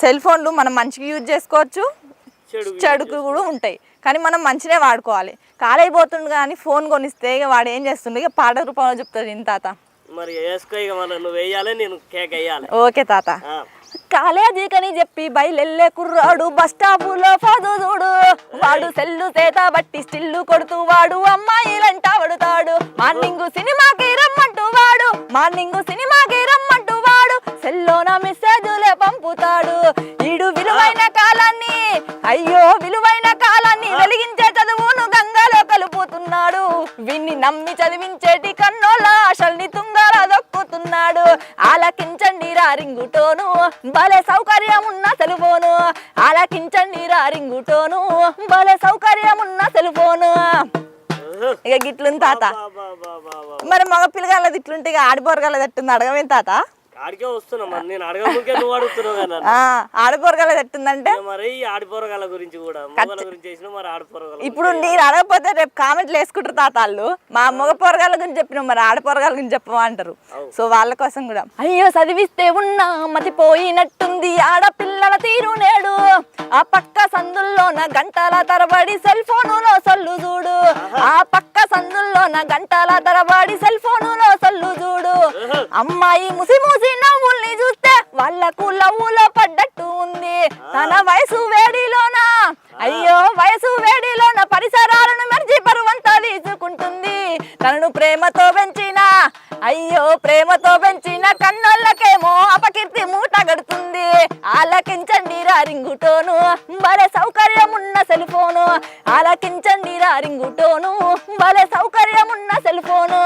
Cell ఫోన్లు మనం మంచిగా యూజ్ చేసుకోవచ్చు. చెడు చెడుకు కూడా ఉంటాయి. కానీ మనం మంచినే వాడుకోవాలి. కాలైపోతుండు కానీ ఫోన్ కొనిస్తే ఇక వాడు ఏం చేస్తుండే? ఇక పాట రూపంలో చెప్తుంది ఇంత తాత. మరి వేసుకో ఇక మళ్ళీ నువ్వు వేయాలి నేను కేక్ వేయాలి. ఓకే తాత. ఆ. కాలేజీకని చెప్పి బయలెల్లే కుర్రాడు బస్ స్టాపులో ఫాదు చూడు. వాడు సెల్లు చేత బట్టి స్టిల్లు కొడుతూ వాడు అమ్మాయిలంట పడుతాడు. మార్నింగ్ సినిమాకి రమ్మంటూ వాడు మార్నింగ్ సినిమాకి రమ్మంటూ వాడు సెల్లోన మెసేజులే పంపుతాడు. ఈడు విలువైన కాలాన్ని అయ్యో విలువైన కాలాన్ని వెలిగించే చదువును గంగలో కలుపుతున్నాడు. విన్ని నమ్మి చదివించేటి కన్నోళ్ళ ఆశల్ని తుంగల దొక్కుతున్నాడు. ఆలకించండి రా రింగుటోను భలే సౌకర్యం ఉన్న సెల్ఫోను ఆలకించండి రా రింగుటోను భలే సౌకర్యం ఉన్న సెల్ఫోను ఇక గిట్లుంది తాత. మరి మగ పిల్లగాళ్ళది ఇట్లుంటే ఇక ఆడిపోరగాళ్ళది ఎట్టుంది? అడగమేం తాత? ఆడికే వస్తున్నా మరి. నేను అడగముకే నువ్వు అడుగుతున్నావు కదా ఎట్టుందంటే? మరి ఆడిపోరగాల గురించి కూడా మొగల గురించి చేసిన మరి ఆడిపోరగాల ఇప్పుడు నేను అడగకపోతే రేపు కామెంట్లు వేసుకుంటారు తాత వాళ్ళు మా మగ పొరగాల గురించి చెప్పినాం మరి ఆడపొరగాల గురించి చెప్పమంటారు సో వాళ్ళ కోసం కూడా. అయ్యో చదివిస్తే ఉన్నా మతిపోయినట్టుంది ఆడపిల్లల తీరు నేడు. ఆ పక్క సందుల్లోన గంటల తరబడి సెల్ ఫోనులో సొల్లు చూడు. ఆ పక్క సందుల్లోన గంటల తరబడి సెల్ చూడు అమ్మాయి ముసి ముసి నవ్వుల్ని చూస్తే వాళ్ళకు లవ్వులో పడ్డట్టు ఉంది. తన వయసు వేడిలోన? అయ్యో వయసు వేడిలోన పరిసరాలను మెరిచి పరువంతా తీసుకుంటుంది తనను ప్రేమతో పెంచిన అయ్యో ప్రేమతో పెంచిన కన్నోళ్ళకేమో అపకీర్తి మూట గడుతుంది ఆలకించండి రా రింగుటోను. భలే సౌకర్యం ఉన్న సెల్ ఫోను ఆలకించండి రా రింగుటోను. భలే సౌకర్యం ఉన్న సెల్ ఫోను